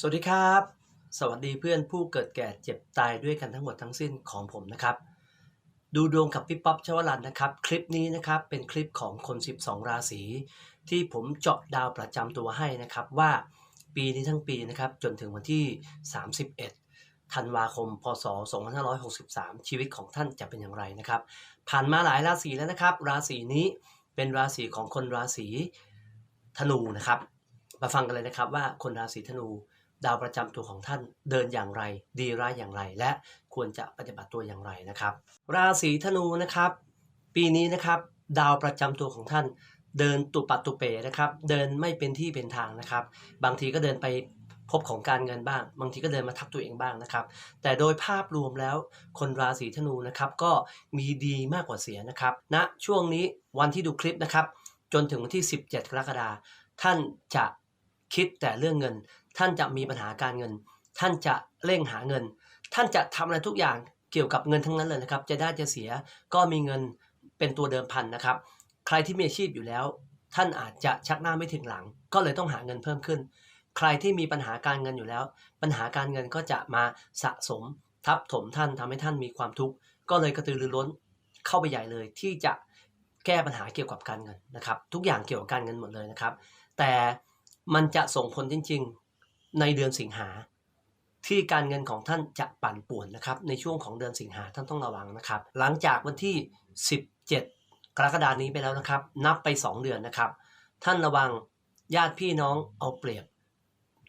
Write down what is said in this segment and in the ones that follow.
สวัสดีครับ สวัสดีเพื่อนผู้เกิดแก่เจ็บตายด้วยกันทั้งหมดทั้งสิ้นของผมนะครับ ดูดวงกับพี่ป๊อปชวรันนะครับ คลิปนี้นะครับเป็นคลิปของคน 12 ราศีที่ผมเจาะดาวประจำตัวให้นะครับว่าปีนี้ทั้งปีนะครับจนถึงวันที่ 31 ธันวาคม พศ 2563 ชีวิตของท่านจะเป็นอย่างไรนะครับ ผ่านมาหลายราศีแล้วนะครับ ราศีนี้เป็นราศีของคนราศีธนูนะครับ มาฟังกันเลยนะครับว่าคนราศีธนู ดาวประจำตัวของท่านเดินอย่างไร ดีร้ายอย่างไร และควรจะปฏิบัติตัวอย่างไรนะครับ ราศีธนูนะครับ ปีนี้นะครับดาวประจำตัวของท่าน เดินตุปัดตุเปนะครับ เดินไม่เป็นที่เป็นทางนะครับ บางทีก็เดินไปพบของการเงินบ้าง บางทีก็เดินมาทับตัวเองบ้างนะครับ แต่โดยภาพรวมแล้วคนราศีธนูนะครับก็มีดีมากกว่าเสียนะครับณนะช่วงนี้วันที่ดูคลิปนะครับ จนถึงวันที่ 17 กรกฎาคมท่านจะ คิดแต่เรื่องเงิน ท่านจะมีปัญหาการเงิน ท่านจะเร่งหาเงิน ท่านจะทำอะไรทุกอย่างเกี่ยวกับเงินทั้งนั้นเลยนะครับ จะได้จะเสียก็มีเงินเป็นตัวเดิมพันนะครับ ใครที่มีอาชีพอยู่แล้ว ท่านอาจจะชักหน้าไม่ถึงหลัง ก็เลยต้องหาเงินเพิ่มขึ้น ใครที่มีปัญหาการเงินอยู่แล้ว ปัญหาการเงินก็จะมาสะสม ทับถมท่านทำให้ท่านมีความทุกข์ก็เลยกระตือรือร้นเข้าไปใหญ่เลยที่จะแก้ปัญหาเกี่ยวกับการเงินนะครับ ทุกอย่างเกี่ยวกับการเงินหมดเลยนะครับ แต่ มันจะส่งผลจริง ๆ ในเดือนสิงหา ที่การเงินของท่านจะปั่นป่วนนะครับ ในช่วงของเดือนสิงหาท่านต้องระวังนะครับ หลังจากวันที่ 17 กรกฎานี้ไปแล้วนะครับ นับไป 2 เดือนนะครับ ท่านระวังญาติพี่น้องเอาเปรียบ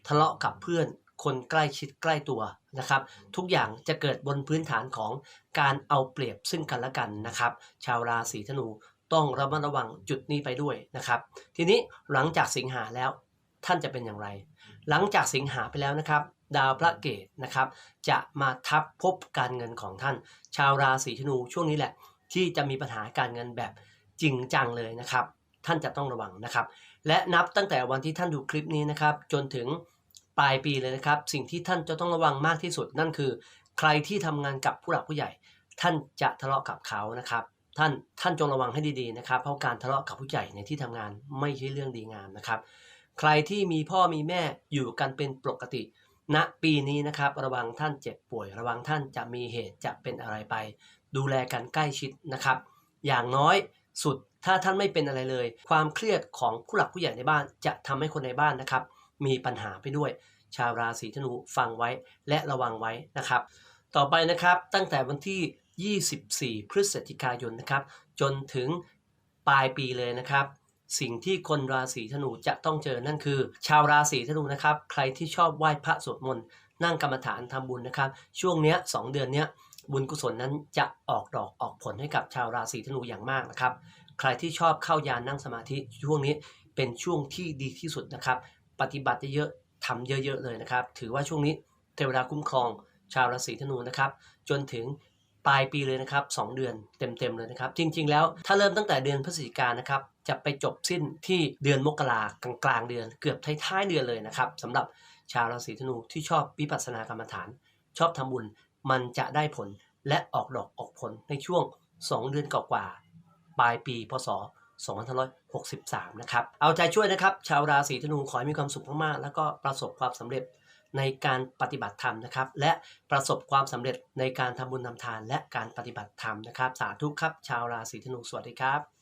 ทะเลาะกับเพื่อนคนใกล้ชิดใกล้ตัวนะครับ ทุกอย่างจะเกิดบนพื้นฐานของการเอาเปรียบซึ่งกันและกันนะครับ ชาวราศีธนูต้องระมัดระวังจุดนี้ไปด้วยนะครับ ทีนี้หลังจากสิงหาแล้ว ท่านจะเป็นอย่างไร หลังจากสิงหาไปแล้วนะครับ ดาวพระเกตนะครับ จะมาทับพบการเงินของท่าน ชาวราศีธนูช่วงนี้แหละ ที่จะมีปัญหาการเงินแบบจริงจังเลยนะครับ ท่านจะต้องระวังนะครับ และนับตั้งแต่วันที่ท่านดูคลิปนี้นะครับ จนถึงปลายปีเลยนะครับ สิ่งที่ท่านจะต้องระวังมากที่สุดนั่นคือ ใครที่ทำงานกับผู้หลักผู้ใหญ่ ท่านจะทะเลาะกับเขานะครับท่านท่านจงระวังให้ดีๆนะครับ เพราะการทะเลาะกับผู้ใหญ่ในที่ทำงานไม่ใช่เรื่องดีงามนะครับ ใครที่มีพ่อมีแม่อยู่กันเป็นปกติณปีนี้นะครับระวังท่านเจ็บป่วย ระวังท่านจะมีเหตุจะเป็นอะไรไป ดูแลกันใกล้ชิดนะครับ อย่างน้อยสุดถ้าท่านไม่เป็นอะไรเลย ความเครียดของผู้หลักผู้ใหญ่ในบ้าน จะทำให้คนในบ้านนะครับ มีปัญหาไปด้วย ชาวราศีธนูฟังไว้และระวังไว้นะครับ ต่อไปนะครับตั้งแต่วันที่ 24 พฤศจิกายนนะครับ จนถึงปลายปีเลยนะครับ สิ่งที่คนราศีธนูจะต้องเจอนั่นคือ ชาวราศีธนูนะครับ ใครที่ชอบไหว้พระสวดมนต์นั่งกรรมฐานทำบุญนะครับ ช่วงเนี้ยสองเดือนเนี้ยบุญกุศลนั้นจะออกดอกออกผลให้กับชาวราศีธนูอย่างมากนะครับ ใครที่ชอบเข้ายานนั่งสมาธิช่วงนี้เป็นช่วงที่ดีที่สุดนะครับ ปฏิบัติเยอะๆทำเยอะๆเลยนะครับ ถือว่าช่วงนี้เทวดาคุ้มครองชาวราศีธนูนะครับ จนถึง ปลายปีเลยนะครับ 2 เดือนเต็มๆเลยนะครับ จริงๆแล้วถ้าเริ่มตั้งแต่เดือนพฤศจิกายนนะครับจะไปจบสิ้นที่เดือนมกรากลางกลางๆเดือน เกือบท้ายๆเดือนเลยนะครับสำหรับชาวราศีธนูที่ชอบวิปัสสนากรรมฐาน ชอบทำบุญมันจะได้ผลและออกดอกออกผลในช่วง 2 เดือนกว่าๆปลายปีพศ2563 นะครับ เอาใจช่วยนะครับ ชาวราศีธนูขอให้มีความสุขมากๆ แล้วก็ประสบความสำเร็จ ในการปฏิบัติธรรมนะครับ และประสบความสำเร็จในการทำบุญทำทาน และการปฏิบัติธรรมนะครับ สาธุครับ ชาวราศีธนูสวัสดีครับ